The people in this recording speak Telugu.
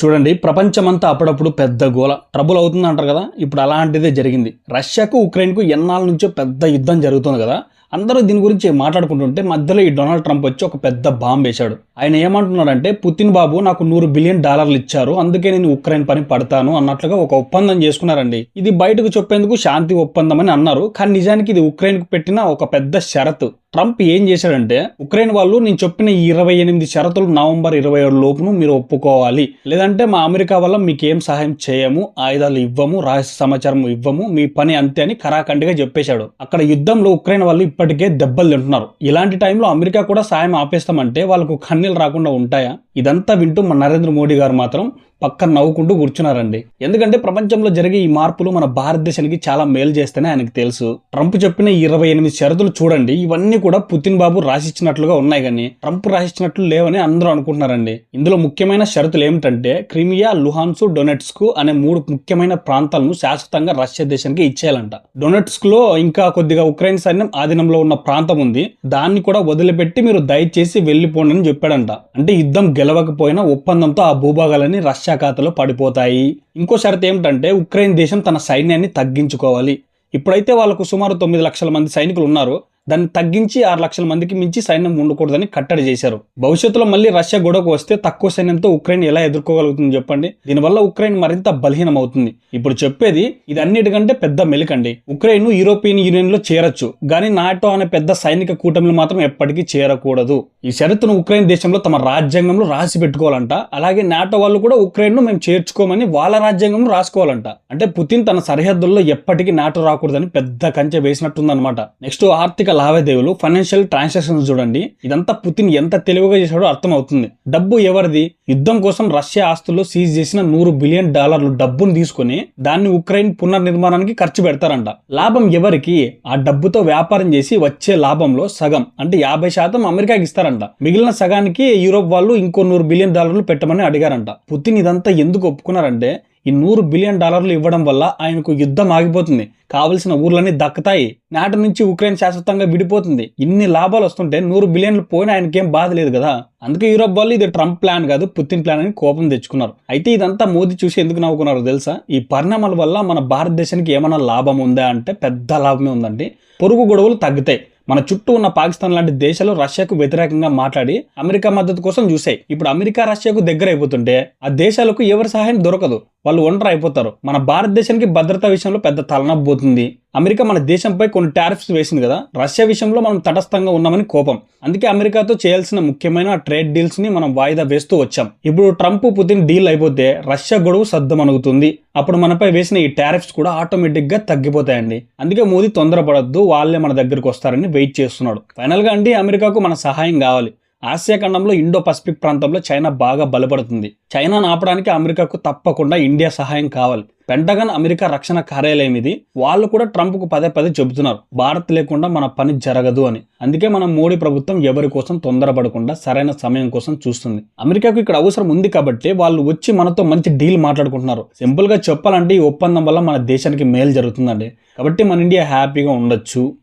చూడండి ప్రపంచమంతా అప్పుడప్పుడు పెద్ద గోల ట్రబుల్ అవుతుంది అంటారు కదా? ఇప్పుడు అలాంటిదే జరిగింది. రష్యాకు ఉక్రెయిన్కు ఎన్నాళ్ళ నుంచో పెద్ద యుద్ధం జరుగుతుంది కదా? అందరూ దీని గురించి మాట్లాడుకుంటుంటే మధ్యలో ఈ డొనాల్డ్ ట్రంప్ వచ్చి ఒక పెద్ద బాంబ్ వేశాడు. ఆయన ఏమంటున్నాడంటే పుతిన్ బాబు నాకు నూరు బిలియన్ డాలర్లు ఇచ్చారు అందుకే నేను ఉక్రెయిన్ పని పడతాను అన్నట్లుగా ఒక ఒప్పందం చేసుకున్నారండి. ఇది బయటకు చెప్పేందుకు శాంతి ఒప్పందం అని అన్నారు కానీ నిజానికి ఇది ఉక్రెయిన్కు పెట్టిన ఒక పెద్ద షరతు. ట్రంప్ ఏం చేశాడంటే ఉక్రెయిన్ వాళ్ళు నేను చెప్పిన ఈ ఇరవై ఎనిమిది షరతులు నవంబర్ ఇరవై ఏడు లోపును మీరు ఒప్పుకోవాలి. లేదంటే మా అమెరికా వల్ల మీకు ఏం సహాయం చేయము ఆయుధాలు ఇవ్వము రహస్య సమాచారం ఇవ్వము మీ పని అంతే అని కరాఖండిగా చెప్పేశాడు. అక్కడ యుద్ధంలో ఉక్రెయిన్ వాళ్ళు ఇప్పటికే దెబ్బలు తింటున్నారు. ఇలాంటి టైంలో అమెరికా కూడా సాయం ఆపేస్తామంటే వాళ్ళకు కన్నీళ్ళు రాకుండా ఉంటాయా? ఇదంతా వింటూ మన నరేంద్ర మోడీ గారు మాత్రం పక్కన నవ్వుకుంటూ కూర్చున్నారండి. ఎందుకంటే ప్రపంచంలో జరిగే ఈ మార్పులు మన భారతదేశానికి చాలా మేలు చేస్తేనే ఆయనకు తెలుసు. ట్రంప్ చెప్పిన ఇరవై ఎనిమిది షరతులు చూడండి ఇవన్నీ కూడా పుతిన్ బాబు రాసిచ్చినట్లుగా ఉన్నాయి కానీ ట్రంప్ రాసిచ్చినట్లు లేవని అందరూ అనుకుంటున్నారండి. ఇందులో ముఖ్యమైన షరతులు ఏమిటంటే క్రిమియా లుహాన్సు డొనెట్స్కు అనే మూడు ముఖ్యమైన ప్రాంతాలను శాశ్వతంగా రష్యా దేశానికి ఇచ్చేయాలంట. డొనెట్స్క్లో ఇంకా కొద్దిగా ఉక్రెయిన్ సైన్యం ఆధీనంలో ఉన్న ప్రాంతం ఉంది. దాన్ని కూడా వదిలిపెట్టి మీరు దయచేసి వెళ్ళిపోండి అని చెప్పాడంట. అంటే యుద్ధం గెలవకపోయినా ఒప్పందంతో ఆ భూభాగాలని రష్యా ఖాతాలో పడిపోతాయి. ఇంకో షరతు ఏమిటంటే ఉక్రెయిన్ దేశం తన సైన్యాన్ని తగ్గించుకోవాలి. ఇప్పుడైతే వాళ్ళకు సుమారు తొమ్మిది లక్షల మంది సైనికులు ఉన్నారు. దాన్ని తగ్గించి ఆరు లక్షల మందికి మించి సైన్యం ఉండకూడదని కట్టడి చేశారు. భవిష్యత్తులో మళ్ళీ రష్యా గొడవకు వస్తే తక్కువ సైన్యంతో ఉక్రెయిన్ ఎలా ఎదుర్కోగలుగుతుంది చెప్పండి. దీనివల్ల ఉక్రెయిన్ మరింత బలహీనం అవుతుంది ఇప్పుడు చెప్పేది ఇది అన్నిటికంటే పెద్ద మెలికండి. ఉక్రెయిన్ యూరోపియన్ యూనియన్లో చేరొచ్చు. కానీ నాటో అనే పెద్ద సైనిక కూటమిలు మాత్రం ఎప్పటికీ చేరకూడదు. ఈ షరతును ఉక్రెయిన్ దేశంలో తమ రాజ్యాంగంలో రాసి పెట్టుకోవాలంట. అలాగే నాటో వాళ్ళు కూడా ఉక్రెయిన్ను మేము చేర్చుకోమని వాళ్ళ రాజ్యాంగంలో రాసుకోవాలంట. అంటే పుతిన్ తన సరిహద్దుల్లో ఎప్పటికీ నాటో రాకూడదని పెద్ద కంచె వేసినట్టుందన్నమాట. నెక్స్ట్ ఆర్థిక లావాదేవీలు ఫైనాన్షియల్ ట్రాన్సాక్షన్స్ చూడండి. ఇదంతా పుతిన్ ఎంత తెలివిగా చేశాడో అర్థం అవుతుంది డబ్బు ఎవరిది? యుద్ధం కోసం రష్యా ఆస్తుల్లో సీజ్ చేసిన నూరు బిలియన్ డాలర్లు డబ్బును తీసుకొని దాన్ని ఉక్రెయిన్ పునర్నిర్మాణానికి ఖర్చు పెడతారంట. లాభం ఎవరికి? ఆ డబ్బుతో వ్యాపారం చేసి వచ్చే లాభంలో సగం అంటే యాభై శాతం అమెరికాకి ఇస్తారంట. మిగిలిన సగానికి యూరోప్ వాళ్ళు ఇంకో నూరు బిలియన్ డాలర్లు పెట్టమని అడిగారంట. పుతిన్ ఇదంతా ఎందుకు ఒప్పుకున్నారంటే ఈ నూరు బిలియన్ డాలర్లు ఇవ్వడం వల్ల ఆయనకు యుద్ధం ఆగిపోతుంది. కావలసిన ఊర్లన్నీ దక్కుతాయి. నాటి నుంచి ఉక్రెయిన్ శాశ్వతంగా విడిపోతుంది. ఇన్ని లాభాలు వస్తుంటే నూరు బిలియన్లు పోయినా ఆయనకేం బాధ లేదు కదా? అందుకే యూరోప్ వాళ్ళు ఇది ట్రంప్ ప్లాన్ కాదు పుతిన్ ప్లాన్ అని కోపం తెచ్చుకున్నారు. అయితే ఇదంతా మోదీ చూసి ఎందుకు నవ్వుకున్నారో తెలుసా? ఈ పరిణామాల వల్ల మన భారతదేశానికి ఏమైనా లాభం ఉందా అంటే పెద్ద లాభమే ఉందండి. పొరుగు గొడవలు తగ్గుతాయి. మన చుట్టూ ఉన్న పాకిస్తాన్ లాంటి దేశాలు రష్యాకు వ్యతిరేకంగా మాట్లాడి అమెరికా మద్దతు కోసం చూసాయి ఇప్పుడు అమెరికా రష్యాకు దగ్గర అయిపోతుంటే ఆ దేశాలకు ఎవరి సహాయం దొరకదు. వాళ్ళు ఒంటరి అయిపోతారు. మన భారతదేశానికి భద్రతా విషయంలో పెద్ద తలనొప్పి పోతుంది. అమెరికా మన దేశంపై కొన్ని టారిఫ్స్ వేసింది కదా. రష్యా విషయంలో మనం తటస్థంగా ఉన్నామని కోపం. అందుకే అమెరికాతో చేయాల్సిన ముఖ్యమైన ట్రేడ్ డీల్స్ని మనం వాయిదా వేస్తూ వచ్చాం. ఇప్పుడు ట్రంప్ పుతిన్ డీల్ అయిపోతే రష్యా గొడవ సర్దమణుగుతుంది. అప్పుడు మనపై వేసిన ఈ టారిఫ్స్ కూడా ఆటోమేటిక్గా తగ్గిపోతాయండి. అందుకే మోదీ తొందరపడద్దు వాళ్ళే మన దగ్గరకు వస్తారని వెయిట్ చేస్తున్నాడు. ఫైనల్గా అండి అమెరికాకు మన సహాయం కావాలి. ఆసియా ఖండంలో ఇండో పసిఫిక్ ప్రాంతంలో చైనా బాగా బలపడుతుంది. చైనాను ఆపడానికి అమెరికాకు తప్పకుండా ఇండియా సహాయం కావాలి. పెంటగన్ అమెరికా రక్షణ కార్యాలయం ఇది. వాళ్ళు కూడా ట్రంప్కు పదే పదే చెబుతున్నారు. భారత్ లేకుండా మన పని జరగదు అని. అందుకే మన మోడీ ప్రభుత్వం ఎవరి కోసం తొందరపడకుండా సరైన సమయం కోసం చూస్తుంది. అమెరికాకు ఇక్కడ అవసరం ఉంది కాబట్టి వాళ్ళు వచ్చి మనతో మంచి డీల్ మాట్లాడుకుంటున్నారు. సింపుల్గా చెప్పాలంటే ఈ ఒప్పందం వల్ల మన దేశానికి మేలు జరుగుతుందండి. కాబట్టి మన ఇండియా హ్యాపీగా ఉండొచ్చు.